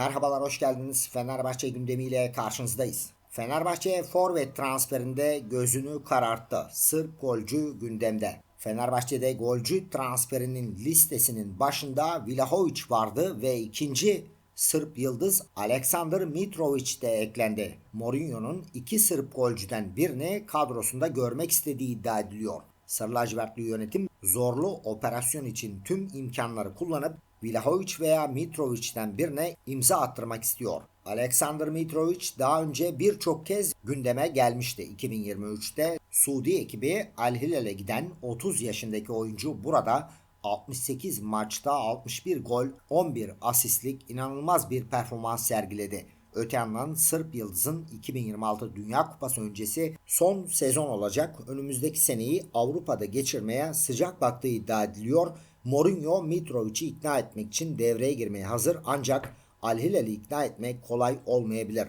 Merhabalar, hoş geldiniz. Fenerbahçe gündemiyle karşınızdayız. Fenerbahçe forvet transferinde gözünü kararttı. Sırp golcü gündemde. Fenerbahçe'de golcü transferinin listesinin başında Vlahovic vardı ve ikinci Sırp yıldız Aleksandr Mitrovic de eklendi. Mourinho'nun iki Sırp golcüden birini kadrosunda görmek istediği iddia ediliyor. Sarı yönetim zorlu operasyon için tüm imkanları kullanıp Vlahovic veya Mitrovic'den birine imza attırmak istiyor. Alexander Mitrovic daha önce birçok kez gündeme gelmişti. 2023'te Suudi ekibi Al Hilal'e giden 30 yaşındaki oyuncu burada 68 maçta 61 gol, 11 asistlik inanılmaz bir performans sergiledi. Öte yandan Sırp Yıldız'ın 2026 Dünya Kupası öncesi son sezon olacak. Önümüzdeki seneyi Avrupa'da geçirmeye sıcak baktığı iddia ediliyor. Mourinho Mitrovic'i ikna etmek için devreye girmeye hazır ancak Al Hilal'i ikna etmek kolay olmayabilir.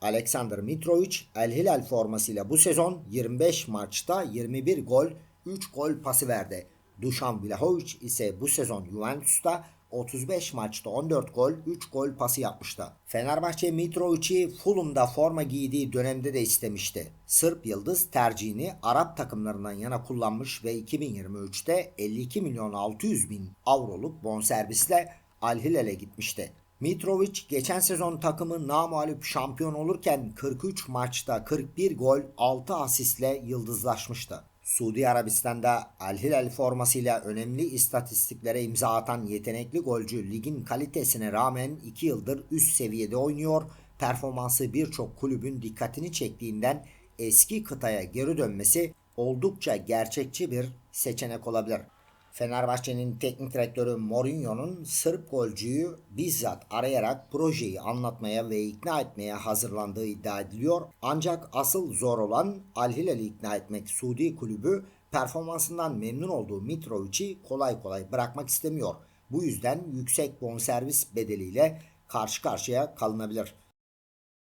Alexander Mitrovic El Hilal formasıyla bu sezon 25 maçta 21 gol, 3 gol pası verdi. Dušan Vlahovic ise bu sezon Juventus'ta 35 maçta 14 gol, 3 gol pası yapmıştı. Fenerbahçe Mitrovic'i Fulham'da forma giydiği dönemde de istemişti. Sırp Yıldız tercihini Arap takımlarından yana kullanmış ve 2023'te 52 milyon 600 bin avroluk bonservisle Al Hilal'e gitmişti. Mitrovic geçen sezon takımı namalüp şampiyon olurken 43 maçta 41 gol 6 asistle yıldızlaşmıştı. Suudi Arabistan'da Al Hilal formasıyla önemli istatistiklere imza atan yetenekli golcü ligin kalitesine rağmen 2 yıldır üst seviyede oynuyor. Performansı birçok kulübün dikkatini çektiğinden eski kıtaya geri dönmesi oldukça gerçekçi bir seçenek olabilir. Fenerbahçe'nin teknik direktörü Mourinho'nun Sırp golcüyü bizzat arayarak projeyi anlatmaya ve ikna etmeye hazırlandığı iddia ediliyor. Ancak asıl zor olan Al Hilal'i ikna etmek Suudi kulübü performansından memnun olduğu Mitrovic'i kolay kolay bırakmak istemiyor. Bu yüzden yüksek bonservis bedeliyle karşı karşıya kalınabilir.